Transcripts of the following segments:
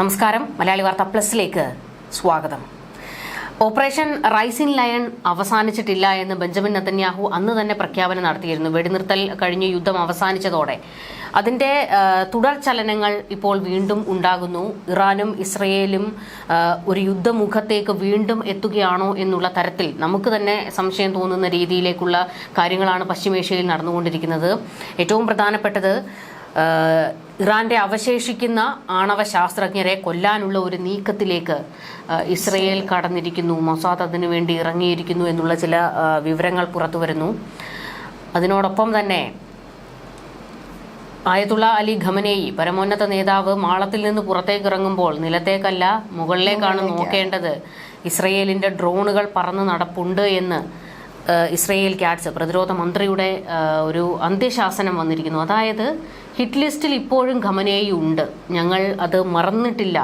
നമസ്കാരം. മലയാളി വാർത്ത പ്ലസിലേക്ക് സ്വാഗതം. ഓപ്പറേഷൻ റൈസിംഗ് ലയൺ അവസാനിച്ചിട്ടില്ല എന്ന് ബെഞ്ചമിൻ നെതന്യാഹു അന്ന് തന്നെ പ്രഖ്യാപനം നടത്തിയിരുന്നു. വെടിനിർത്തൽ കഴിഞ്ഞ് യുദ്ധം അവസാനിച്ചതോടെ. അതിന്റെ ആ, തുടർ ചലനങ്ങൾ ഇപ്പോൾ വീണ്ടും ഉണ്ടാകുന്നു. ഇറാനും ഇസ്രയേലും ഒരു യുദ്ധമുഖത്തേക്ക് വീണ്ടും എത്തുകയാണോ എന്നുള്ള തരത്തിൽ നമുക്ക് തന്നെ സംശയം തോന്നുന്ന രീതിയിലേക്കുള്ള കാര്യങ്ങളാണ് പശ്ചിമേഷ്യയിൽ നടന്നുകൊണ്ടിരിക്കുന്നത്. ഏറ്റവും പ്രധാനപ്പെട്ടത് ഇറാന്റെ അവശേഷിക്കുന്ന ആണവ ശാസ്ത്രജ്ഞരെ കൊല്ലാനുള്ള ഒരു നീക്കത്തിലേക്ക് ഇസ്രയേൽ കടന്നിരിക്കുന്നു. മൊസാദ് അതിനു വേണ്ടി ഇറങ്ങിയിരിക്കുന്നു എന്നുള്ള ചില വിവരങ്ങൾ പുറത്തു വരുന്നു അതിനോടൊപ്പം തന്നെ ആയതുള്ള അലി ഖമനേയി പരമോന്നത നേതാവ് മാളത്തിൽ നിന്ന് പുറത്തേക്ക് ഇറങ്ങുമ്പോൾ നിലത്തേക്കല്ല മുകളിലേക്കാണ് നോക്കേണ്ടത്. ഇസ്രയേലിന്റെ ഡ്രോണുകൾ പറന്ന് നടപ്പുണ്ട് എന്ന് ഇസ്രയേൽ ക്യാറ്റ്സ് പ്രതിരോധ മന്ത്രിയുടെ ഒരു അന്ത്യശാസനം വന്നിരിക്കുന്നു. അതായത് ഹിറ്റ് ലിസ്റ്റിൽ ഇപ്പോഴും ഖമനേയി ഉണ്ട് ഞങ്ങൾ അത് മറന്നിട്ടില്ല.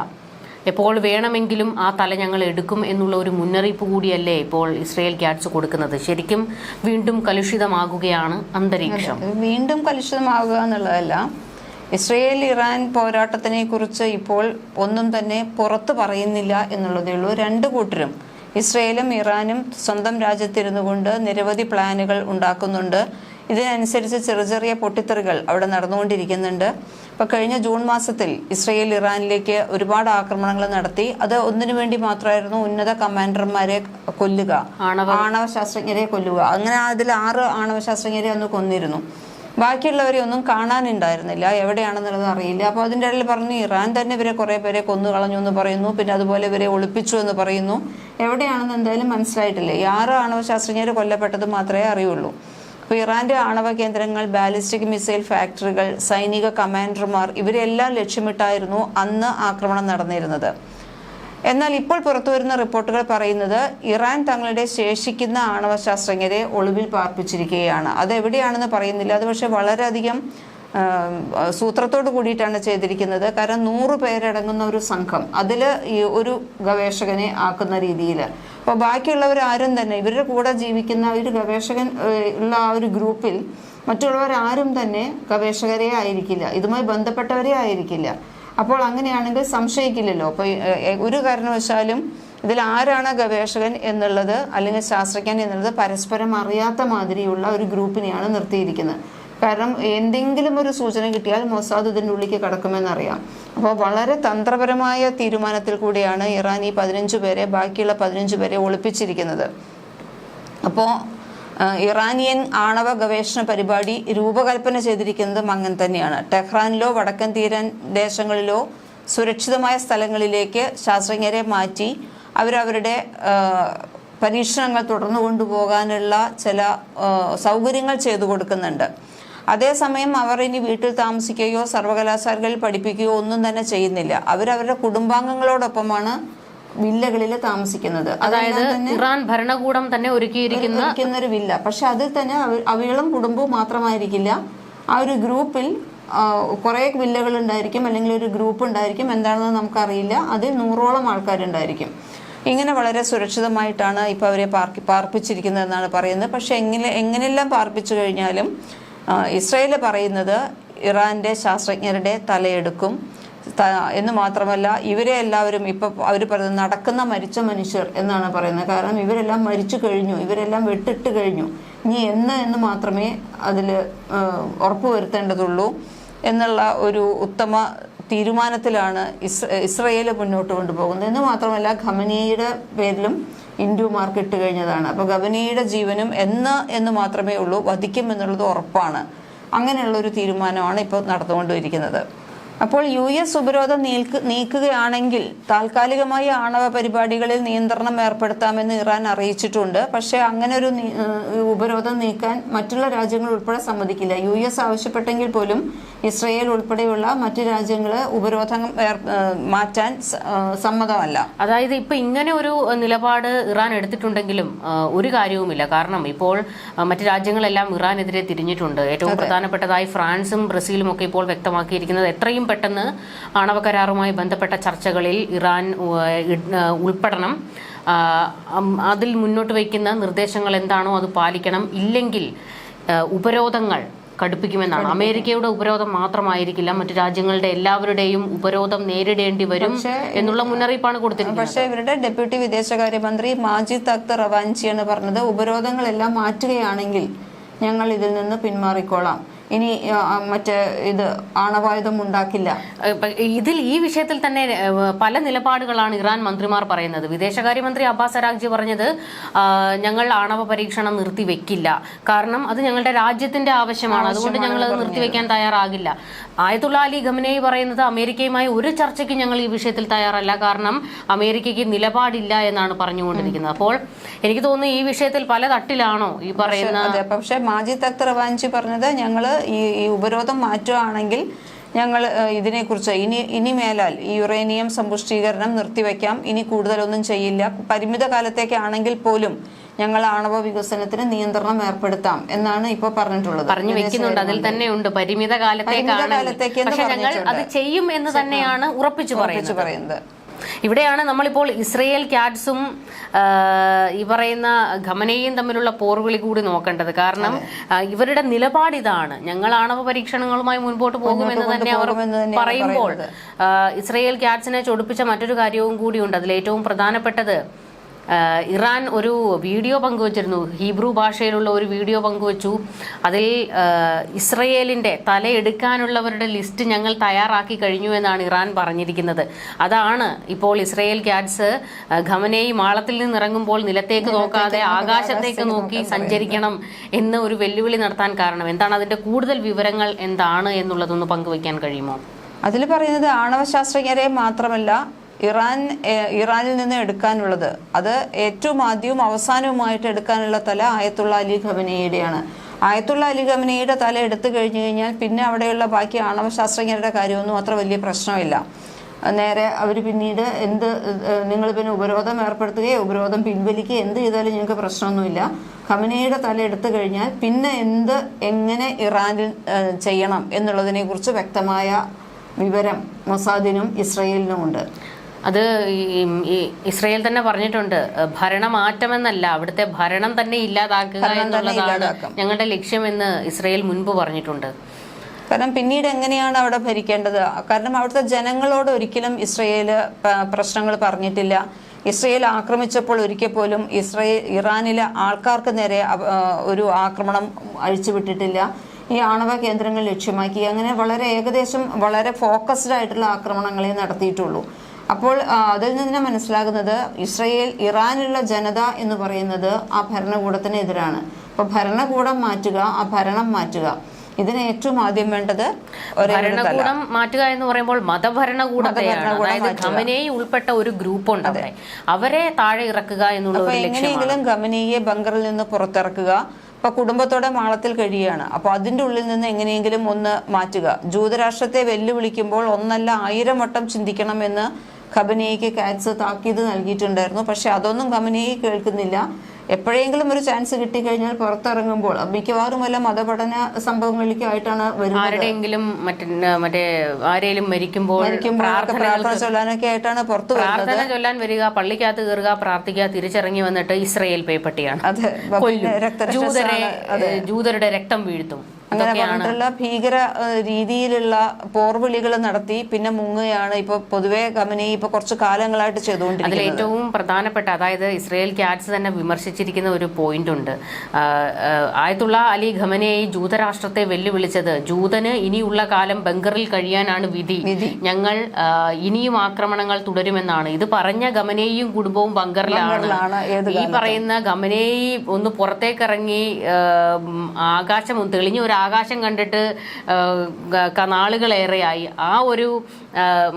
എപ്പോൾ വേണമെങ്കിലും ആ തല ഞങ്ങൾ എടുക്കും എന്നുള്ള ഒരു മുന്നറിയിപ്പ് കൂടിയല്ലേ ഇപ്പോൾ ഇസ്രയേൽ ക്യാറ്റ്സ് കൊടുക്കുന്നത്. ശരിക്കും വീണ്ടും കലുഷിതമാകുകയാണ് അന്തരീക്ഷം. വീണ്ടും കലുഷിതമാകുക എന്നുള്ളതല്ല. ഇസ്രയേൽ ഇറാൻ പോരാട്ടത്തിനെ കുറിച്ച് ഇപ്പോൾ ഒന്നും തന്നെ പുറത്തു പറയുന്നില്ല എന്നുള്ളതേ ഉള്ളൂ. രണ്ട് കൂട്ടരും ഇസ്രയേലും ഇറാനും സ്വന്തം രാജ്യത്തിരുന്നു കൊണ്ട് നിരവധി പ്ലാനുകൾ ഉണ്ടാക്കുന്നുണ്ട്. ഇതിനനുസരിച്ച് ചെറിയ ചെറിയ പൊട്ടിത്തെറികൾ അവിടെ നടന്നുകൊണ്ടിരിക്കുന്നുണ്ട്. ഇപ്പൊ കഴിഞ്ഞ ജൂൺ മാസത്തിൽ ഇസ്രയേൽ ഇറാനിലേക്ക് ഒരുപാട് ആക്രമണങ്ങൾ നടത്തി. അത് ഒന്നിനു വേണ്ടി മാത്രമായിരുന്നു ഉന്നത കമാൻഡർമാരെ കൊല്ലുക. ആണവ ശാസ്ത്രജ്ഞരെ കൊല്ലുക. അങ്ങനെ അതിൽ ആറ് ആണവ ശാസ്ത്രജ്ഞരെ അന്ന് കൊന്നിരുന്നു. ബാക്കിയുള്ളവരെ ഒന്നും കാണാനുണ്ടായിരുന്നില്ല. എവിടെയാണെന്നുള്ളത് അറിയില്ല. അപ്പോൾ അതിന്റെ ഇടയിൽ പറഞ്ഞു ഇറാൻ തന്നെ ഇവരെ കുറേ പേരെ കൊന്നു കളഞ്ഞു എന്ന് പറയുന്നു. പിന്നെ അതുപോലെ ഇവരെ ഒളിപ്പിച്ചു എന്ന് പറയുന്നു. എവിടെയാണെന്ന് എന്തായാലും മനസ്സിലായിട്ടില്ല. ഈ ആറ് ആണവ ശാസ്ത്രജ്ഞർ കൊല്ലപ്പെട്ടത് മാത്രമേ അറിയുള്ളൂ. അപ്പോൾ ഇറാന്റെ ആണവ കേന്ദ്രങ്ങൾ ബാലിസ്റ്റിക് മിസൈൽ ഫാക്ടറികൾ സൈനിക കമാൻഡർമാർ ഇവരെല്ലാം ലക്ഷ്യമിട്ടായിരുന്നു അന്ന് ആക്രമണം നടന്നിരുന്നത്. എന്നാൽ ഇപ്പോൾ പുറത്തുവരുന്ന റിപ്പോർട്ടുകൾ പറയുന്നത് ഇറാൻ തങ്ങളുടെ ശേഷിക്കുന്ന ആണവ ശാസ്ത്രജ്ഞരെ ഒളിവിൽ പാർപ്പിച്ചിരിക്കുകയാണ്. അത് എവിടെയാണെന്ന് പറയുന്നില്ല. അത് പക്ഷേ വളരെയധികം സൂത്രത്തോട് കൂടിയിട്ടാണ് ചെയ്തിരിക്കുന്നത്. കാരണം നൂറ് പേരടങ്ങുന്ന ഒരു സംഘം അതിൽ ഒരു ഗവേഷകനെ ആക്കുന്ന രീതിയിൽ അപ്പോൾ ബാക്കിയുള്ളവർ ആരും തന്നെ ഇവരുടെ കൂടെ ജീവിക്കുന്ന ഒരു ഗവേഷകൻ ഉള്ള ആ ഒരു ഗ്രൂപ്പിൽ മറ്റുള്ളവർ ആരും തന്നെ ഗവേഷകരെ ആയിരിക്കില്ല. ഇതുമായി ബന്ധപ്പെട്ടവരെ ആയിരിക്കില്ല. അപ്പോൾ അങ്ങനെയാണെങ്കിൽ സംശയിക്കില്ലല്ലോ. അപ്പോൾ ഒരു കാരണവശാലും ഇതിൽ ആരാണ് ഗവേഷകൻ എന്നുള്ളത് അല്ലെങ്കിൽ ശാസ്ത്രജ്ഞൻ എന്നുള്ളത് പരസ്പരം അറിയാത്ത മാതിരിയുള്ള ഒരു ഗ്രൂപ്പിനെയാണ് നിർത്തിയിരിക്കുന്നത്. കാരണം എന്തെങ്കിലും ഒരു സൂചന കിട്ടിയാൽ മൊസാദ് ഇതിന്റെ ഉള്ളിലേക്ക് കടക്കുമെന്നറിയാം. അപ്പോൾ വളരെ തന്ത്രപരമായ തീരുമാനത്തിൽ കൂടിയാണ് ഇറാൻ ഈ പതിനഞ്ച് പേരെ ബാക്കിയുള്ള പതിനഞ്ച് പേരെ ഒളിപ്പിച്ചിരിക്കുന്നത്. അപ്പോൾ ഇറാനിയൻ ആണവ ഗവേഷണ പരിപാടി രൂപകൽപ്പന ചെയ്തിരിക്കുന്നതും അങ്ങനെ തന്നെയാണ്. ടെഹ്റാനിലോ വടക്കൻ തീരൻ ദേശങ്ങളിലോ സുരക്ഷിതമായ സ്ഥലങ്ങളിലേക്ക് ശാസ്ത്രജ്ഞരെ മാറ്റി അവരവരുടെ പരീക്ഷണങ്ങൾ തുടർന്നു കൊണ്ടുപോകാനുള്ള ചില സൗകര്യങ്ങൾ ചെയ്തു കൊടുക്കുന്നുണ്ട്. അതേസമയം അവർ ഇനി വീട്ടിൽ താമസിക്കുകയോ സർവകലാശാലകളിൽ പഠിപ്പിക്കുകയോ ഒന്നും തന്നെ ചെയ്യുന്നില്ല. അവരവരുടെ കുടുംബാംഗങ്ങളോടൊപ്പമാണ് വില്ലകളിൽ താമസിക്കുന്നത്. അതായത് ഇറാൻ ഭരണകൂടം തന്നെ ഒരുക്കിയിരിക്കുന്ന ഒരു വില്ല. പക്ഷെ അതിൽ തന്നെ അവ- അവളും കുടുംബവും മാത്രമായിരിക്കില്ല. ആ ഒരു ഗ്രൂപ്പിൽ കുറെ വില്ലകൾ ഉണ്ടായിരിക്കും അല്ലെങ്കിൽ ഒരു ഗ്രൂപ്പ് ഉണ്ടായിരിക്കും. എന്താണെന്ന് നമുക്കറിയില്ല. അതിൽ നൂറോളം ആൾക്കാരുണ്ടായിരിക്കും. ഇങ്ങനെ വളരെ സുരക്ഷിതമായിട്ടാണ് ഇപ്പോൾ അവരെ പാർക്കി പാർപ്പിച്ചിരിക്കുന്നതെന്നാണ് പറയുന്നത്. പക്ഷെ എങ്ങനെ എങ്ങനെയെല്ലാം പാർപ്പിച്ചു കഴിഞ്ഞാലും ഇസ്രയേൽ പറയുന്നത് ഇറാന്റെ ശാസ്ത്രജ്ഞരുടെ തലയെടുക്കും. എന്ന് മാത്രമല്ല ഇവരെ എല്ലാവരും ഇപ്പൊ അവർ പറയുന്നത് നടക്കുന്ന മരിച്ച മനുഷ്യർ എന്നാണ് പറയുന്നത്. കാരണം ഇവരെല്ലാം മരിച്ചു കഴിഞ്ഞു ഇവരെല്ലാം വെട്ടിട്ട് കഴിഞ്ഞു. ഇനി എന്ന് എന്ന് മാത്രമേ അതിൽ ഉറപ്പുവരുത്തേണ്ടതുള്ളൂ എന്നുള്ള ഒരു ഉത്തമ തീരുമാനത്തിലാണ് ഇസ് ഇസ്രയേൽ മുന്നോട്ട് കൊണ്ടുപോകുന്നത്. എന്ന് മാത്രമല്ല ഖമനിയുടെ പേരിലും ഇൻഡു മാർക്ക് ഇട്ട് കഴിഞ്ഞതാണ്. അപ്പോൾ ഗവനിയുടെ ജീവനും എന്ന് എന്ന് മാത്രമേ ഉള്ളൂ വധിക്കും എന്നുള്ളത് ഉറപ്പാണ്. അങ്ങനെയുള്ള ഒരു തീരുമാനമാണ് ഇപ്പോൾ നടന്നുകൊണ്ടിരിക്കുന്നത്. അപ്പോൾ യു എസ് ഉപരോധം നീക്ക് നീക്കുകയാണെങ്കിൽ താൽക്കാലികമായി ആണവ പരിപാടികളിൽ നിയന്ത്രണം ഏർപ്പെടുത്താമെന്ന് ഇറാൻ അറിയിച്ചിട്ടുണ്ട്. പക്ഷേ അങ്ങനെ ഒരു ഉപരോധം നീക്കാൻ മറ്റുള്ള രാജ്യങ്ങൾ ഉൾപ്പെടെ സമ്മതിക്കില്ല. യു എസ് ആവശ്യപ്പെട്ടെങ്കിൽ പോലും ഇസ്രയേൽ ഉൾപ്പെടെയുള്ള മറ്റു രാജ്യങ്ങൾ ഉപരോധം മാറ്റാൻ സമ്മതമല്ല. അതായത് ഇപ്പൊ ഇങ്ങനെ ഒരു നിലപാട് ഇറാൻ എടുത്തിട്ടുണ്ടെങ്കിലും ഒരു കാര്യവുമില്ല. കാരണം ഇപ്പോൾ മറ്റു മറ്റ് രാജ്യങ്ങളെല്ലാം ഇറാനെതിരെ തിരിഞ്ഞിട്ടുണ്ട്. ഏറ്റവും പ്രധാനപ്പെട്ടതായി ഫ്രാൻസും ബ്രസീലും ഒക്കെ ഇപ്പോൾ വ്യക്തമാക്കിയിരിക്കുന്നത് എത്രയും പെട്ടെന്ന് ആണവ കരാറുമായി ബന്ധപ്പെട്ട ചർച്ചകളിൽ ഇറാൻ ഉൾപ്പെടണം. അതിൽ മുന്നോട്ട് വയ്ക്കുന്ന നിർദ്ദേശങ്ങൾ എന്താണോ അത് പാലിക്കണം. ഇല്ലെങ്കിൽ ഉപരോധങ്ങൾ കടുപ്പിക്കുമെന്നാണ്. അമേരിക്കയുടെ ഉപരോധം മാത്രമായിരിക്കില്ല. മറ്റു രാജ്യങ്ങളുടെ എല്ലാവരുടെയും ഉപരോധം നേരിടേണ്ടി വരും എന്നുള്ള മുന്നറിയിപ്പാണ് കൊടുത്തിരിക്കുന്നത്. പക്ഷേ ഇവരുടെ ഡെപ്യൂട്ടി വിദേശകാര്യമന്ത്രി മാജിദ് അക്തർ എന്ന് പറഞ്ഞത്. ഉപരോധങ്ങളെല്ലാം മാറ്റുകയാണെങ്കിൽ ഞങ്ങൾ ഇതിൽ നിന്ന് പിന്മാറിക്കോളാം. ഇനി മറ്റേ ഇത് ആണവായുധം ഉണ്ടാക്കില്ല. ഇതിൽ ഈ വിഷയത്തിൽ തന്നെ പല നിലപാടുകളാണ് ഇറാൻ മന്ത്രിമാർ പറയുന്നത്. വിദേശകാര്യമന്ത്രി അബ്ബാസ് അരാഗ്ജി പറഞ്ഞത് ഞങ്ങൾ ആണവ പരീക്ഷണം നിർത്തിവെക്കില്ല. കാരണം അത് ഞങ്ങളുടെ രാജ്യത്തിന്റെ ആവശ്യമാണ്. അതുകൊണ്ട് ഞങ്ങൾ അത് നിർത്തിവെക്കാൻ തയ്യാറാകില്ല. ആയത്തുള്ള അലി ഖമനേയി പറയുന്നത് അമേരിക്കയുമായി ഒരു ചർച്ചയ്ക്ക് ഞങ്ങൾ ഈ വിഷയത്തിൽ തയ്യാറല്ല. കാരണം അമേരിക്കയ്ക്ക് നിലപാടില്ല എന്നാണ് പറഞ്ഞുകൊണ്ടിരിക്കുന്നത്. അപ്പോൾ എനിക്ക് തോന്നുന്നു ഈ വിഷയത്തിൽ പല തട്ടിലാണോ ഈ പറയുന്ന പക്ഷേ മാജിദ് അക്തർ വാഞ്ചി പറഞ്ഞത് ഞങ്ങൾ ഈ ഈ ഉപരോധം മാറ്റുകയാണെങ്കിൽ ഞങ്ങൾ ഇതിനെക്കുറിച്ച് ഇനി ഇനി മേലാൽ ഈ യുറേനിയം സമ്പുഷ്ടീകരണം നിർത്തിവെക്കാം. ഇനി കൂടുതലൊന്നും ചെയ്യില്ല. പരിമിത കാലത്തേക്കാണെങ്കിൽ പോലും ഞങ്ങൾ ആണവ വികസനത്തിന് നിയന്ത്രണം ഏർപ്പെടുത്താം എന്നാണ് ഇപ്പൊ പറഞ്ഞിട്ടുള്ളത്. പറഞ്ഞു വെക്കുന്നുണ്ട്. അതിൽ തന്നെ ഉണ്ട് പരിമിത കാലത്തേക്ക് പക്ഷെ ഞങ്ങൾ അത് ചെയ്യും എന്ന് തന്നെയാണ് ഉറപ്പിച്ചു പറയുന്നത്. ഇവിടെയാണ് നമ്മളിപ്പോൾ ഇസ്രയേൽ ക്യാറ്റ്സും ഈ പറയുന്ന ഖമനയും തമ്മിലുള്ള പോർവിളി കൂടി നോക്കേണ്ടത്. കാരണം ഇവരുടെ നിലപാട് ഇതാണ്. ഞങ്ങൾ ആണവ പരീക്ഷണങ്ങളുമായി മുൻപോട്ട് പോകുമെന്ന് തന്നെ അവർ പറയുമ്പോൾ ഇസ്രയേൽ ക്യാറ്റ്സിനെ ചൊടിപ്പിച്ച മറ്റൊരു കാര്യവും കൂടിയുണ്ട്. അതിൽ ഏറ്റവും പ്രധാനപ്പെട്ടത് ഇറാൻ ഒരു വീഡിയോ പങ്കുവച്ചിരുന്നു. ഹീബ്രു ഭാഷയിലുള്ള ഒരു വീഡിയോ പങ്കുവച്ചു. അതിൽ ഇസ്രയേലിന്റെ തലയെടുക്കാനുള്ളവരുടെ ലിസ്റ്റ് ഞങ്ങൾ തയ്യാറാക്കി കഴിഞ്ഞു എന്നാണ് ഇറാൻ പറഞ്ഞിരിക്കുന്നത്. അതാണ് ഇപ്പോൾ ഇസ്രയേൽ ക്യാറ്റ്സ് ഖമനേയി മാളത്തിൽ നിന്നിറങ്ങുമ്പോൾ നിലത്തേക്ക് നോക്കാതെ ആകാശത്തേക്ക് നോക്കി സഞ്ചരിക്കണം എന്ന് ഒരു വെല്ലുവിളി നടത്താൻ കാരണം. എന്താണ് അതിന്റെ കൂടുതൽ വിവരങ്ങൾ എന്താണ് എന്നുള്ളതൊന്ന് പങ്കുവയ്ക്കാൻ കഴിയുമോ? അതിൽ പറയുന്നത് ആണവശാസ്ത്രജ്ഞരെ മാത്രമല്ല ഇറാൻ ഇറാനിൽ നിന്ന് എടുക്കാനുള്ളത്. അത് ഏറ്റവും ആദ്യവും അവസാനവുമായിട്ട് എടുക്കാനുള്ള തല ആയത്തുള്ള അലി ഖമനയുടെയാണ്. ആയത്തുള്ള അലി ഖമനയുടെ തല എടുത്തു കഴിഞ്ഞു കഴിഞ്ഞാൽ പിന്നെ അവിടെയുള്ള ബാക്കി ആണവ ശാസ്ത്രജ്ഞരുടെ കാര്യമൊന്നും അത്ര വലിയ പ്രശ്നമില്ല. നേരെ അവർ പിന്നീട് എന്ത് നിങ്ങൾ പിന്നെ ഉപരോധം ഏർപ്പെടുത്തുകയോ ഉപരോധം പിൻവലിക്കുകയോ എന്ത് ചെയ്താലും ഞങ്ങൾക്ക് പ്രശ്നമൊന്നുമില്ല. ഖമനയുടെ തല എടുത്തു കഴിഞ്ഞാൽ പിന്നെ എന്ത് എങ്ങനെ ഇറാനിൽ ചെയ്യണം എന്നുള്ളതിനെക്കുറിച്ച് വ്യക്തമായ വിവരം മൊസാദിനും ഇസ്രയേലിനും ഉണ്ട് അത് ഇസ്രയേൽ തന്നെ പറഞ്ഞിട്ടുണ്ട് ഭരണമാറ്റമെന്നല്ല അവിടുത്തെ ഭരണം തന്നെ ഇല്ലാതാക്കുക എന്നുള്ളതാണ്. ഞങ്ങളുടെ ലക്ഷ്യമെന്ന് ഇസ്രയേൽ മുൻപ് പറഞ്ഞിട്ടുണ്ട്. കാരണം പിന്നീട് എങ്ങനെയാണ് അവിടെ ഭരിക്കേണ്ടത്? കാരണം അവിടുത്തെ ജനങ്ങളോട് ഒരിക്കലും ഇസ്രയേൽ പ്രശ്നങ്ങൾ പറഞ്ഞിട്ടില്ല. ഇസ്രയേൽ ആക്രമിച്ചപ്പോൾ ഒരിക്കൽ പോലും ഇസ്രയേൽ ഇറാനിലെ ആൾക്കാർക്ക് നേരെ ഒരു ആക്രമണം അഴിച്ചുവിട്ടിട്ടില്ല ഈ ആണവ കേന്ദ്രങ്ങൾ ലക്ഷ്യമാക്കി. അങ്ങനെ വളരെ ഏകദേശം വളരെ ഫോക്കസ്ഡ് ആയിട്ടുള്ള ആക്രമണങ്ങളെ നടത്തിയിട്ടുള്ളൂ. അപ്പോൾ അതിൽ നിന്ന് മനസ്സിലാകുന്നത് ഇസ്രയേൽ ഇറാനിലുള്ള ജനത എന്ന് പറയുന്നത് ആ ഭരണകൂടത്തിനെതിരാണ്. അപ്പൊ അപ്പോൾ ഭരണകൂടം മാറ്റുക ആ ഭരണം മാറ്റുക. ഇതിന് ഏറ്റവും ആദ്യം വേണ്ടത് ഭരണകൂടം മാറ്റുക എന്ന് പറയുമ്പോൾ മതഭരണകൂടത്തെ ഖമനേയി ഉൾപ്പെട്ട ഒരു ഗ്രൂപ്പ് ഉണ്ട് അവരെ താഴെ ഇറക്കുക എന്നുള്ള എങ്ങനെയെങ്കിലും ഗമനിയെ ബങ്കറിൽ നിന്ന് പുറത്തിറക്കുക. അപ്പൊ കുടുംബത്തോടെ മാളത്തിൽ കഴിയുകയാണ്. അപ്പൊ അതിന്റെ ഉള്ളിൽ നിന്ന് എങ്ങനെയെങ്കിലും ഒന്ന് മാറ്റുക. ജൂതരാഷ്ട്രത്തെ വെല്ലുവിളിക്കുമ്പോൾ ഒന്നല്ല ആയിരം വട്ടം ചിന്തിക്കണമെന്ന് ഖബനിയയ്ക്ക് കാറ്റ്സ് താക്കീത് നൽകിയിട്ടുണ്ടായിരുന്നു. പക്ഷെ അതൊന്നും ഖമനിയെ കേൾക്കുന്നില്ല. എപ്പോഴെങ്കിലും ഒരു ചാൻസ് കിട്ടിക്കഴിഞ്ഞാൽ പുറത്തിറങ്ങുമ്പോൾ മിക്കവാറും വല്ല മതപഠന സംഭവങ്ങളിലേക്കായിട്ടാണ് വരുന്നത്. ആരുടെയെങ്കിലും മറ്റേ മറ്റേ ആരെങ്കിലും മരിക്കുമ്പോൾ പ്രാർത്ഥന ചൊല്ലാനൊക്കെ ആയിട്ടാണ് പുറത്തു പ്രാർത്ഥന ചൊല്ലാൻ വരിക പള്ളിക്കകത്ത് കയറുക പ്രാർത്ഥിക്കുക തിരിച്ചിറങ്ങി വന്നിട്ട് ഇസ്രയേൽ പേപ്പട്ടിയാണ്. ജൂതരെ ജൂതരുടെ രക്തം വീഴ്ത്തും. അങ്ങനെ പറഞ്ഞിട്ടുള്ള ഭീകര രീതിയിലുള്ള പോർവിളികൾ നടത്തി പിന്നെ മുങ്ങുകയാണ് ഇപ്പൊ പൊതുവെ കമ്പനി ഇപ്പൊ കുറച്ച് കാലങ്ങളായിട്ട് അതിൽ ചെയ്തുകൊണ്ടിരിക്കുന്നത് ഏറ്റവും പ്രധാനപ്പെട്ട അതായത് ഇസ്രയേൽ ക്യാറ്റ്സ് തന്നെ വിമർശിച്ചിരിക്കുന്ന ഒരു പോയിന്റ് ഉണ്ട്. ആയത്തുള്ള അലി ഖമനയെ ജൂതരാഷ്ട്രത്തെ വെല്ലുവിളിച്ചത് ജൂതന് ഇനിയുള്ള കാലം ബംഗറിൽ കഴിയാനാണ് വിധി. ഞങ്ങൾ ഇനിയും ആക്രമണങ്ങൾ തുടരുമെന്നാണ്. ഇത് പറഞ്ഞ ഗമനേയും കുടുംബവും ബങ്കറിലാണ് ഈ പറയുന്ന ഗമനേയി ഒന്ന് പുറത്തേക്കിറങ്ങി ആകാശം തെളിഞ്ഞ ഒരു ആകാശം കണ്ടിട്ട് കനാളുകളേറെയായി നാളുകളേറെയായി. ആ ഒരു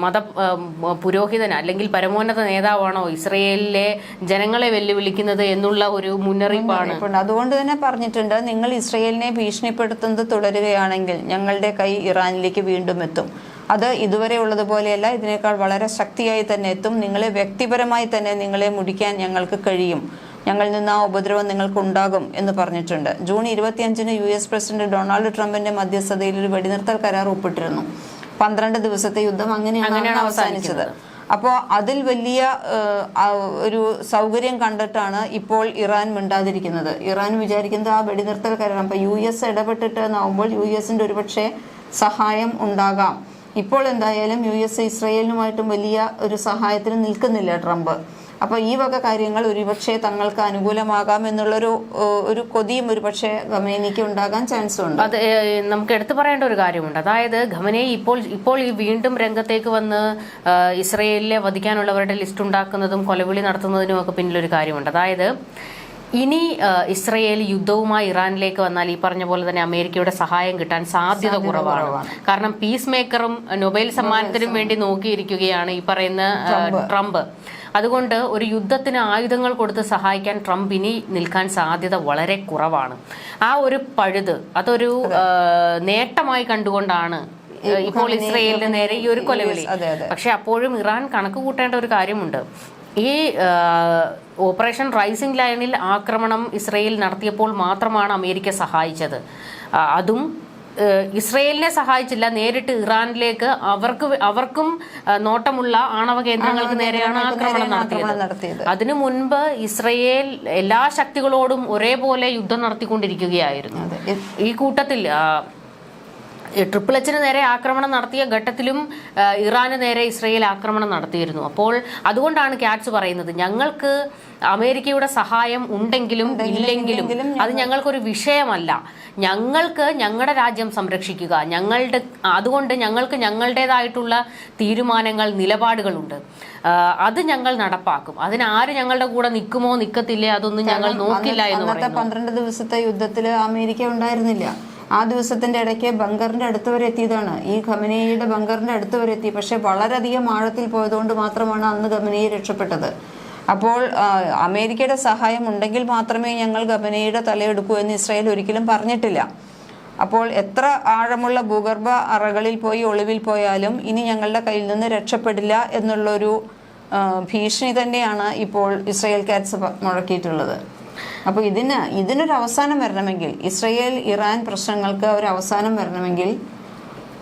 മത പുരോഹിതൻ അല്ലെങ്കിൽ പരമോന്നത നേതാവാണോ ഇസ്രയേലിലെ ജനങ്ങളെ വെല്ലുവിളിക്കുന്നത് എന്നുള്ള ഒരു മുന്നറിയിപ്പാണ്. അതുകൊണ്ട് തന്നെ പറഞ്ഞിട്ടുണ്ട് നിങ്ങൾ ഇസ്രയേലിനെ ഭീഷണിപ്പെടുത്തുന്നത് തുടരുകയാണെങ്കിൽ ഞങ്ങളുടെ കൈ ഇറാനിലേക്ക് വീണ്ടും എത്തും. അത് ഇതുവരെ ഉള്ളതുപോലെയല്ല ഇതിനേക്കാൾ വളരെ ശക്തിയായി തന്നെ എത്തും. നിങ്ങളെ വ്യക്തിപരമായി തന്നെ നിങ്ങളെ മുടിക്കാൻ ഞങ്ങൾക്ക് കഴിയും. ഞങ്ങളിൽ നിന്ന് ആ ഉപദ്രവം നിങ്ങൾക്കുണ്ടാകും എന്ന് പറഞ്ഞിട്ടുണ്ട്. ജൂൺ ഇരുപത്തിയഞ്ചിന് യു എസ് പ്രസിഡന്റ് ഡൊണാൾഡ് ട്രംപിന്റെ മധ്യസ്ഥതയിൽ ഒരു വെടിനിർത്തൽ കരാർ ഒപ്പിട്ടിരുന്നു. പന്ത്രണ്ട് ദിവസത്തെ യുദ്ധം അങ്ങനെയാണ് അവസാനിച്ചത്. അപ്പോൾ അതിൽ വലിയ ഒരു സൗകര്യം കണ്ടിട്ടാണ് ഇപ്പോൾ ഇറാൻ മിണ്ടാതിരിക്കുന്നത്. ഇറാൻ വിചാരിക്കുന്നത് ആ വെടിനിർത്തൽ കരാർ അപ്പോൾ യു എസ് ഇടപെട്ടിട്ട് എന്നാവുമ്പോൾ യു എസിന്റെ ഒരുപക്ഷെ സഹായം ഉണ്ടാകാം. ഇപ്പോൾ എന്തായാലും യു എസ് ഇസ്രയേലിനുമായിട്ടും വലിയ ഒരു സഹായത്തിന് നിൽക്കുന്നില്ല ട്രംപ്. അപ്പോൾ ഈ വക കാര്യങ്ങൾ ഒരുപക്ഷെ തങ്ങൾക്ക് അനുകൂലമാകാം എന്നുള്ളൊരു ഒരു കൊതിയും ഒരുപക്ഷെ ഖമേനിക്ക് ഉണ്ടാകാൻ ചാൻസ് ഉണ്ട്. അത് നമുക്ക് എടുത്തു പറയേണ്ട ഒരു കാര്യമുണ്ട്. അതായത് ഖമനെ ഇപ്പോൾ ഇപ്പോൾ ഈ വീണ്ടും രംഗത്തേക്ക് വന്ന് ഇസ്രയേലിലെ വധിക്കാനുള്ളവരുടെ ലിസ്റ്റ് ഉണ്ടാക്കുന്നതും കൊലവിളി നടത്തുന്നതിനും ഒക്കെ പിന്നിലൊരു കാര്യമുണ്ട്. അതായത് ഇനി ഇസ്രയേൽ യുദ്ധവുമായി ഇറാനിലേക്ക് വന്നാൽ ഈ പറഞ്ഞ പോലെ തന്നെ അമേരിക്കയുടെ സഹായം കിട്ടാൻ സാധ്യത കുറവാണ്. കാരണം പീസ് മേക്കറും നൊബേൽ സമ്മാനത്തിനും വേണ്ടി നോക്കിയിരിക്കുകയാണ് ഈ പറയുന്ന ട്രംപ്. അതുകൊണ്ട് ഒരു യുദ്ധത്തിന് ആയുധങ്ങൾ കൊടുത്ത് സഹായിക്കാൻ ട്രംപ് ഇനി നിൽക്കാൻ സാധ്യത വളരെ കുറവാണ്. ആ ഒരു പഴുത് അതൊരു നേട്ടമായി കണ്ടുകൊണ്ടാണ് ഇപ്പോൾ ഇസ്രയേലിന് നേരെ ഈ ഒരു കൊലവിളി. പക്ഷെ അപ്പോഴും ഇറാൻ കണക്ക് കൂട്ടേണ്ട ഒരു കാര്യമുണ്ട്. ഈ ഓപ്പറേഷൻ റൈസിംഗ് ലൈനിൽ ആക്രമണം ഇസ്രയേൽ നടത്തിയപ്പോൾ മാത്രമാണ് അമേരിക്ക സഹായിച്ചത്. അതും ഇസ്രയേലിനെ സഹായിച്ചില്ല. നേരിട്ട് ഇറാനിലേക്ക് അവർക്ക് അവർക്കും നോട്ടമുള്ള ആണവ കേന്ദ്രങ്ങൾക്ക് നേരെയാണ് ആക്രമണം നടത്തിയത്. അതിനു മുൻപ് ഇസ്രയേൽ എല്ലാ ശക്തികളോടും ഒരേപോലെ യുദ്ധം നടത്തിക്കൊണ്ടിരിക്കുകയായിരുന്നു. ഈ കൂട്ടത്തിൽ ട്രിപ്പിൾ എച്ചിന് നേരെ ആക്രമണം നടത്തിയ ഘട്ടത്തിലും ഇറാന് നേരെ ഇസ്രയേൽ ആക്രമണം നടത്തിയിരുന്നു. അപ്പോൾ അതുകൊണ്ടാണ് ക്യാറ്റ്സ് പറയുന്നത് ഞങ്ങൾക്ക് അമേരിക്കയുടെ സഹായം ഉണ്ടെങ്കിലും ഇല്ലെങ്കിലും അത് ഞങ്ങൾക്കൊരു വിഷയമല്ല. ഞങ്ങൾക്ക് ഞങ്ങളുടെ രാജ്യം സംരക്ഷിക്കുക. ഞങ്ങളുടെ അതുകൊണ്ട് ഞങ്ങൾക്ക് ഞങ്ങളുടേതായിട്ടുള്ള തീരുമാനങ്ങൾ നിലപാടുകളുണ്ട്. അത് ഞങ്ങൾ നടപ്പാക്കും. അതിനാര് ആര് ഞങ്ങളുടെ കൂടെ നിൽക്കുമോ നിൽക്കത്തില്ലേ അതൊന്നും ഞങ്ങൾ നോക്കില്ല എന്ന് പറഞ്ഞു പന്ത്രണ്ട് ദിവസത്തെ യുദ്ധത്തിൽ അമേരിക്ക ഉണ്ടായിരുന്നില്ല. ആ ദിവസത്തിന്റെ ഇടയ്ക്ക് ബങ്കറിന്റെ അടുത്ത് വരെ എത്തിയതാണ്. ഈ ഖമനേയുടെ ബങ്കറിന്റെ അടുത്ത് വരെ എത്തി. പക്ഷെ വളരെയധികം ആഴത്തിൽ പോയതുകൊണ്ട് മാത്രമാണ് അന്ന് ഖമനേയി രക്ഷപ്പെട്ടത്. അപ്പോൾ അമേരിക്കയുടെ സഹായം ഉണ്ടെങ്കിൽ മാത്രമേ ഞങ്ങൾ ഖമനേയുടെ തലയെടുക്കൂ എന്ന് ഇസ്രായേൽ ഒരിക്കലും പറഞ്ഞിട്ടില്ല. അപ്പോൾ എത്ര ആഴമുള്ള ഭൂഗർഭ അറകളിൽ പോയി ഒളിവിൽ പോയാലും ഇനി ഞങ്ങളുടെ കയ്യിൽ നിന്ന് രക്ഷപ്പെടില്ല എന്നുള്ളൊരു ഭീഷണി തന്നെയാണ് ഇപ്പോൾ ഇസ്രായേൽ കാറ്റ്സ് മുഴക്കിയിട്ടുള്ളത്. അപ്പോൾ ഇതിന് ഇതിനൊരു അവസാനം വരണമെങ്കിൽ ഇസ്രയേൽ ഇറാൻ പ്രശ്നങ്ങൾക്ക് ഒരു അവസാനം വരണമെങ്കിൽ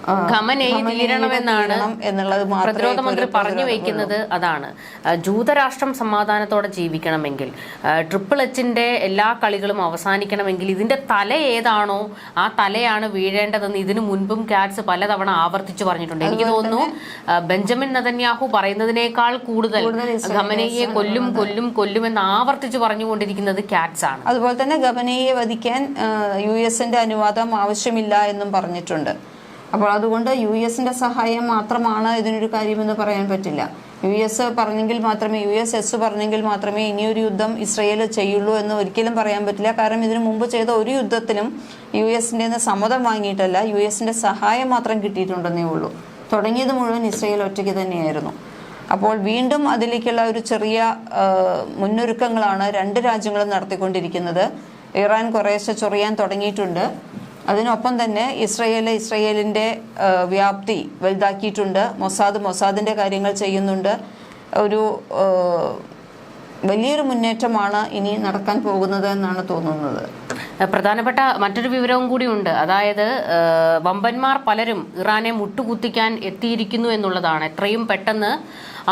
ആ, ഖമനേയി ഖമനേയിയുടെ തീരണമെന്നാണ് എന്നുള്ളത് പ്രതിരോധ മന്ത്രി പറഞ്ഞു വെക്കുന്നത് അതാണ്. ജൂതരാഷ്ട്രം സമാധാനത്തോടെ ജീവിക്കണമെങ്കിൽ ട്രിപ്പിൾ എച്ചിന്റെ എല്ലാ കളികളും അവസാനിക്കണമെങ്കിൽ ഇതിന്റെ തല ഏതാണോ ആ തലയാണ് വീഴേണ്ടതെന്ന് ഇതിനു മുൻപും കാറ്റ്സ് പലതവണ ആവർത്തിച്ചു പറഞ്ഞിട്ടുണ്ട്. എനിക്ക് തോന്നുന്നു ബെഞ്ചമിൻ നതന്യാഹു പറയുന്നതിനേക്കാൾ കൂടുതൽ ഖമനയെ കൊല്ലും കൊല്ലും കൊല്ലും എന്ന് ആവർത്തിച്ചു പറഞ്ഞുകൊണ്ടിരിക്കുന്നത് കാറ്റ്സ് ആണ്. അതുപോലെ തന്നെ ഖമനയെ വധിക്കാൻ യു എസിന്റെ അനുവാദം ആവശ്യമില്ല എന്നും പറഞ്ഞിട്ടുണ്ട്. അപ്പോൾ അതുകൊണ്ട് യു എസിന്റെ സഹായം മാത്രമാണ് ഇതിനൊരു കാര്യമെന്ന് പറയാൻ പറ്റില്ല. യു എസ് പറഞ്ഞെങ്കിൽ മാത്രമേ യു എസ് എസ് പറഞ്ഞെങ്കിൽ മാത്രമേ ഇനിയൊരു യുദ്ധം ഇസ്രയേൽ ചെയ്യുള്ളൂ എന്ന് ഒരിക്കലും പറയാൻ പറ്റില്ല. കാരണം ഇതിനു മുമ്പ് ചെയ്ത ഒരു യുദ്ധത്തിലും യു എസിന്റെ സമ്മതം വാങ്ങിയിട്ടല്ല യു എസിന്റെ സഹായം മാത്രം കിട്ടിയിട്ടുണ്ടെന്നേ ഉള്ളൂ. തുടങ്ങിയത് മുഴുവൻ ഇസ്രയേൽ ഒറ്റയ്ക്ക് തന്നെയായിരുന്നു. അപ്പോൾ വീണ്ടും അതിലേക്കുള്ള ഒരു ചെറിയ മുന്നൊരുക്കങ്ങളാണ് രണ്ട് രാജ്യങ്ങളും നടത്തിക്കൊണ്ടിരിക്കുന്നത്. ഇറാൻ കുറേശ്ശെ ചൊറിയാൻ തുടങ്ങിയിട്ടുണ്ട്. അതിനൊപ്പം തന്നെ ഇസ്രയേൽ ഇസ്രയേലിന്റെ വ്യാപ്തി വലുതാക്കിയിട്ടുണ്ട്. മൊസാദ് മൊസാദിന്റെ കാര്യങ്ങൾ ചെയ്യുന്നുണ്ട്. ഒരു വലിയൊരു മുന്നേറ്റമാണ് ഇനി നടക്കാൻ പോകുന്നത് എന്നാണ് തോന്നുന്നത്. പ്രധാനപ്പെട്ട മറ്റൊരു വിവരവും കൂടിയുണ്ട് അതായത് വമ്പന്മാർ പലരും ഇറാനെ മുട്ടുകുത്തിക്കാൻ എത്തിയിരിക്കുന്നു എന്നുള്ളതാണ്. എത്രയും പെട്ടെന്ന്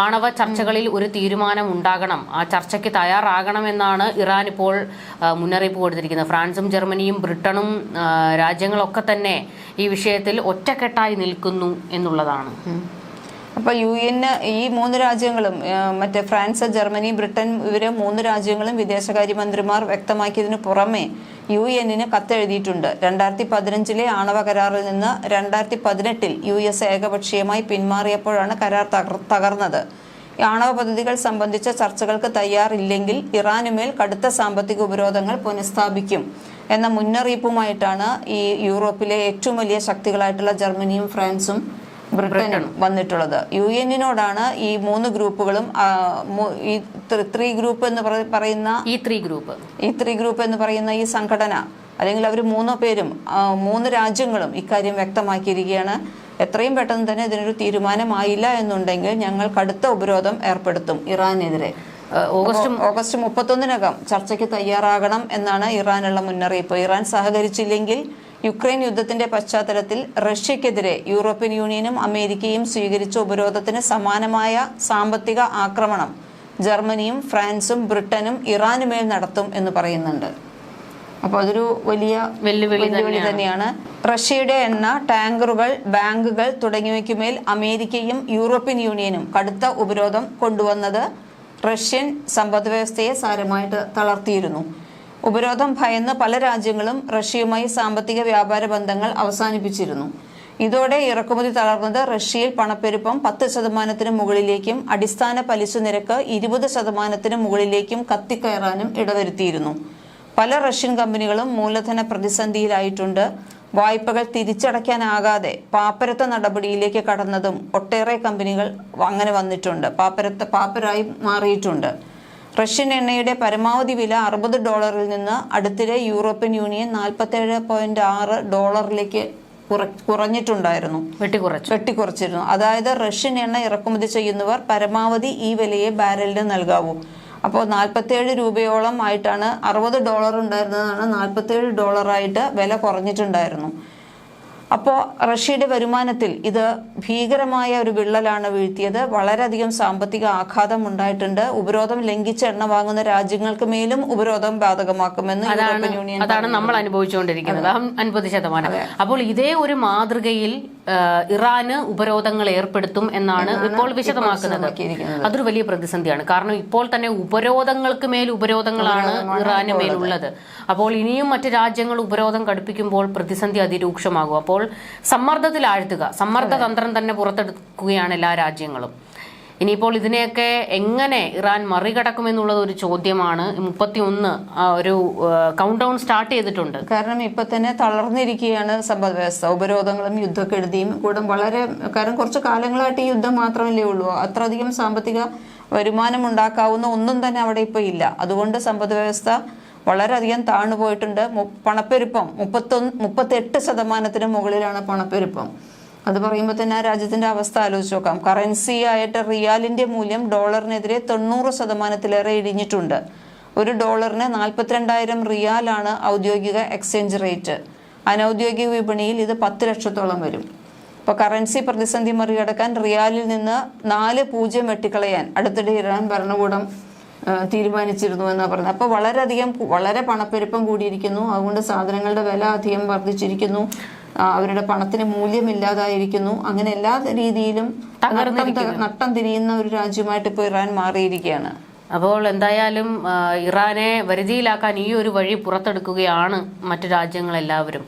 ആണവ ചർച്ചകളിൽ ഒരു തീരുമാനം ഉണ്ടാകണം. ആ ചർച്ചയ്ക്ക് തയ്യാറാകണമെന്നാണ് ഇറാൻ ഇപ്പോൾ മുന്നറിയിപ്പ് കൊടുത്തിരിക്കുന്നത്. ഫ്രാൻസും ജർമ്മനിയും ബ്രിട്ടനും രാജ്യങ്ങളൊക്കെ തന്നെ ഈ വിഷയത്തിൽ ഒറ്റക്കെട്ടായി നിൽക്കുന്നു എന്നുള്ളതാണ്. അപ്പൊ യു എൻ ഈ മൂന്ന് രാജ്യങ്ങളും മറ്റേ ഫ്രാൻസ് ജർമ്മനി ബ്രിട്ടൻ ഇവരെ മൂന്ന് രാജ്യങ്ങളും വിദേശകാര്യമന്ത്രിമാർ വ്യക്തമാക്കിയതിനു പുറമെ യു എന്നിന് കത്തെഴുതിയിട്ടുണ്ട്. രണ്ടായിരത്തി പതിനഞ്ചിലെ ആണവ കരാറിൽ നിന്ന് രണ്ടായിരത്തി പതിനെട്ടിൽ യു എസ് ഏകപക്ഷീയമായി പിന്മാറിയപ്പോഴാണ് കരാർ തകർ തകർന്നത്. ആണവ പദ്ധതികൾ സംബന്ധിച്ച ചർച്ചകൾക്ക് തയ്യാറില്ലെങ്കിൽ ഇറാനുമേൽ കടുത്ത സാമ്പത്തിക ഉപരോധങ്ങൾ പുനഃസ്ഥാപിക്കും എന്ന മുന്നറിയിപ്പുമായിട്ടാണ് ഈ യൂറോപ്പിലെ ഏറ്റവും വലിയ ശക്തികളായിട്ടുള്ള ജർമ്മനിയും ഫ്രാൻസും ബ്രിട്ടനും വന്നിട്ടുള്ളത്. യു എന്നിനോടാണ് ഈ മൂന്ന് ഗ്രൂപ്പുകളും ഈ ത്രി- ഗ്രൂപ്പ് എന്ന് പറയുന്ന ഈ ത്രീ ഗ്രൂപ്പ്. ഈ ത്രീ ഗ്രൂപ്പ് എന്ന് പറയുന്ന ഈ സംഘടന അല്ലെങ്കിൽ അവർ മൂന്നോ പേരും മൂന്ന് രാജ്യങ്ങളും ഇക്കാര്യം വ്യക്തമാക്കിയിരിക്കുകയാണ്. എത്രയും പെട്ടെന്ന് തന്നെ ഇതിനൊരു തീരുമാനമായില്ല എന്നുണ്ടെങ്കിൽ ഞങ്ങൾ കടുത്ത ഉപരോധം ഏർപ്പെടുത്തും ഇറാനെതിരെ. ഓഗസ്റ്റ് ഓഗസ്റ്റ് മുപ്പത്തൊന്നിനകം ചർച്ചയ്ക്ക് തയ്യാറാകണം എന്നാണ് ഇറാനുള്ള മുന്നറിയിപ്പ്. ഇറാൻ സഹകരിച്ചില്ലെങ്കിൽ യുക്രൈൻ യുദ്ധത്തിന്റെ പശ്ചാത്തലത്തിൽ റഷ്യക്കെതിരെ യൂറോപ്യൻ യൂണിയനും അമേരിക്കയും സ്വീകരിച്ച ഉപരോധത്തിന് സമാനമായ സാമ്പത്തിക ആക്രമണം ജർമ്മനിയും ഫ്രാൻസും ബ്രിട്ടനും ഇറാനുമേൽ നടത്തും എന്ന് പറയുന്നുണ്ട്. അപ്പോൾ അതൊരു വലിയ വെല്ലുവിളി വെല്ലുവിളി തന്നെയാണ്. റഷ്യയുടെ എണ്ണ ടാങ്കറുകൾ ബാങ്കുകൾ തുടങ്ങിയവയ്ക്കുമേൽ അമേരിക്കയും യൂറോപ്യൻ യൂണിയനും കടുത്ത ഉപരോധം കൊണ്ടുവന്നത് റഷ്യൻ സമ്പദ് വ്യവസ്ഥയെ സാരമായിട്ട് തളർത്തിയിരുന്നു. ഉപരോധം ഭയന്ന് പല രാജ്യങ്ങളും റഷ്യയുമായി സാമ്പത്തിക വ്യാപാര ബന്ധങ്ങൾ അവസാനിപ്പിച്ചിരുന്നു. ഇതോടെ ഇറക്കുമതി തളർന്നത് റഷ്യയിൽ പണപ്പെരുപ്പം പത്ത് ശതമാനത്തിന് മുകളിലേക്കും അടിസ്ഥാന പലിശ നിരക്ക് ഇരുപത് ശതമാനത്തിന് മുകളിലേക്കും കത്തിക്കയറാനും ഇടവരുത്തിയിരുന്നു. പല റഷ്യൻ കമ്പനികളും മൂലധന പ്രതിസന്ധിയിലായിട്ടുണ്ട്. വായ്പകൾ തിരിച്ചടയ്ക്കാനാകാതെ പാപ്പരത്ത നടപടിയിലേക്ക് കടന്നതും ഒട്ടേറെ കമ്പനികൾ അങ്ങനെ വന്നിട്ടുണ്ട്. പാപ്പരത്ത പാപ്പരായി മാറിയിട്ടുണ്ട്. റഷ്യൻ എണ്ണയുടെ പരമാവധി വില അറുപത് ഡോളറിൽ നിന്ന് അടുത്തിടെ യൂറോപ്യൻ യൂണിയൻ നാൽപ്പത്തേഴ് പോയിന്റ് ആറ് ഡോളറിലേക്ക് കുറ- കുറഞ്ഞിട്ടുണ്ടായിരുന്നു. വെട്ടിക്കുറച്ചു. വെട്ടിക്കുറച്ചിരുന്നു. അതായത് റഷ്യൻ എണ്ണ ഇറക്കുമതി ചെയ്യുന്നവർ പരമാവധി ഈ വിലയെ ബാരലിന് നൽകാവൂ. അപ്പോൾ നാൽപ്പത്തേഴ് രൂപയോളം ആയിട്ടാണ് അറുപത് ഡോളർ ഉണ്ടായിരുന്നതാണ് നാൽപ്പത്തേഴ് ഡോളറായിട്ട് വില കുറഞ്ഞിട്ടുണ്ടായിരുന്നു. അപ്പോൾ റഷ്യയുടെ വരുമാനത്തിൽ ഇത് ഭീകരമായ ഒരു വിള്ളലാണ് വീഴ്ത്തിയത്. വളരെയധികം സാമ്പത്തിക ആഘാതം ഉണ്ടായിട്ടുണ്ട്. ഉപരോധം ലംഘിച്ച് എണ്ണ വാങ്ങുന്ന രാജ്യങ്ങൾക്ക് മേലും ഉപരോധം ബാധകമാക്കുമെന്ന് യൂറോപ്യൻ യൂണിയൻ അതാണ് നമ്മൾ അനുഭവിച്ചുകൊണ്ടിരിക്കുന്നത്. അൻപത് ശതമാനം. അപ്പോൾ ഇതേ ഒരു മാതൃകയിൽ ഇറാന് ഉപരോധങ്ങൾ ഏർപ്പെടുത്തും എന്നാണ് ഇപ്പോൾ വിശദമാക്കുന്നത്. അതൊരു വലിയ പ്രതിസന്ധിയാണ്. കാരണം ഇപ്പോൾ തന്നെ ഉപരോധങ്ങൾക്ക് മേൽ ഉപരോധങ്ങളാണ് ഇറാന് മേലുള്ളത്. അപ്പോൾ ഇനിയും മറ്റ് രാജ്യങ്ങൾ ഉപരോധം കടുപ്പിക്കുമ്പോൾ പ്രതിസന്ധി അതിരൂക്ഷമാകും. അപ്പോൾ സമ്മർദ്ദത്തിൽ ആഴ്ത്തുക. സമ്മർദ്ദ തന്ത്രം തന്നെ പുറത്തെടുക്കുകയാണ് എല്ലാ രാജ്യങ്ങളും. ഇനിയിപ്പോൾ ഇതിനെയൊക്കെ എങ്ങനെ ഇറാൻ മറികടക്കുമെന്നുള്ളത് ഒരു ചോദ്യമാണ്. മുപ്പത്തി ഒന്ന് ഒരു കൗണ്ട് ഡൗൺ സ്റ്റാർട്ട് ചെയ്തിട്ടുണ്ട്. കാരണം ഇപ്പൊ തന്നെ തളർന്നിരിക്കുകയാണ് സമ്പദ് വ്യവസ്ഥ ഉപരോധങ്ങളും യുദ്ധക്കെടുതിയും കൂടെ. വളരെ കാരണം കുറച്ച് കാലങ്ങളായിട്ട് ഈ യുദ്ധം മാത്രമല്ലേ ഉള്ളൂ. അത്രയധികം സാമ്പത്തിക വരുമാനം ഉണ്ടാക്കാവുന്ന ഒന്നും തന്നെ അവിടെ ഇപ്പൊ ഇല്ല. അതുകൊണ്ട് സമ്പദ് വ്യവസ്ഥ വളരെയധികം താണു പോയിട്ടുണ്ട്. പണപ്പെരുപ്പം മുപ്പത്തൊന്ന് മുപ്പത്തെട്ട് ശതമാനത്തിന് മുകളിലാണ് പണപ്പെരുപ്പം. അത് പറയുമ്പോൾ തന്നെ ആ രാജ്യത്തിന്റെ അവസ്ഥ ആലോചിച്ച് നോക്കാം. കറൻസി ആയിട്ട് റിയാലിന്റെ മൂല്യം ഡോളറിനെതിരെ തൊണ്ണൂറ് ശതമാനത്തിലേറെ ഇടിഞ്ഞിട്ടുണ്ട്. ഒരു ഡോളറിന് നാൽപ്പത്തിരണ്ടായിരം റിയാലാണ് ഔദ്യോഗിക എക്സ്ചേഞ്ച് റേറ്റ് അനൗദ്യോഗിക വിപണിയിൽ ഇത് പത്ത് ലക്ഷത്തോളം വരും. ഇപ്പോൾ കറൻസി പ്രതിസന്ധി മറികടക്കാൻ റിയാലിൽ നിന്ന് നാല് പൂജ്യം വെട്ടിക്കളയാൻ അടുത്തിടെ ഇറാൻ ഭരണകൂടം തീരുമാനിച്ചിരുന്നു എന്നാണ് പറഞ്ഞത്. അപ്പോൾ വളരെയധികം വളരെ പണപ്പെരുപ്പം കൂടിയിരിക്കുന്നു. അതുകൊണ്ട് സാധനങ്ങളുടെ വില അധികം വർദ്ധിച്ചിരിക്കുന്നു. അവരുടെ പണത്തിന് മൂല്യമില്ലാതായിരിക്കുന്നു അങ്ങനെ എല്ലാ രീതിയിലും നട്ടം തിരിയുന്ന ഒരു രാജ്യമായിട്ട് ഇപ്പോൾ ഇറാൻ മാറിയിരിക്കുകയാണ്. അപ്പോൾ എന്തായാലും ഇറാനെ വരുതിയിലാക്കാൻ ഈ ഒരു വഴി പുറത്തെടുക്കുകയാണ് മറ്റു രാജ്യങ്ങളെല്ലാവരും.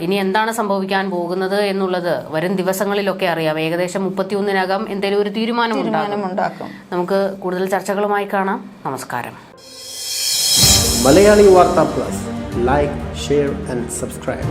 ഇനി എന്താണ് സംഭവിക്കാൻ പോകുന്നത് എന്നുള്ളത് വരും ദിവസങ്ങളിലൊക്കെ അറിയാം. ഏകദേശം മുപ്പത്തിയൊന്നിനകം എന്തെങ്കിലും ഒരു തീരുമാനം ഉണ്ടാകും നമുക്ക് കൂടുതൽ ചർച്ചകളുമായി കാണാം. നമസ്കാരം. Malayali Vartha plus. Like share and subscribe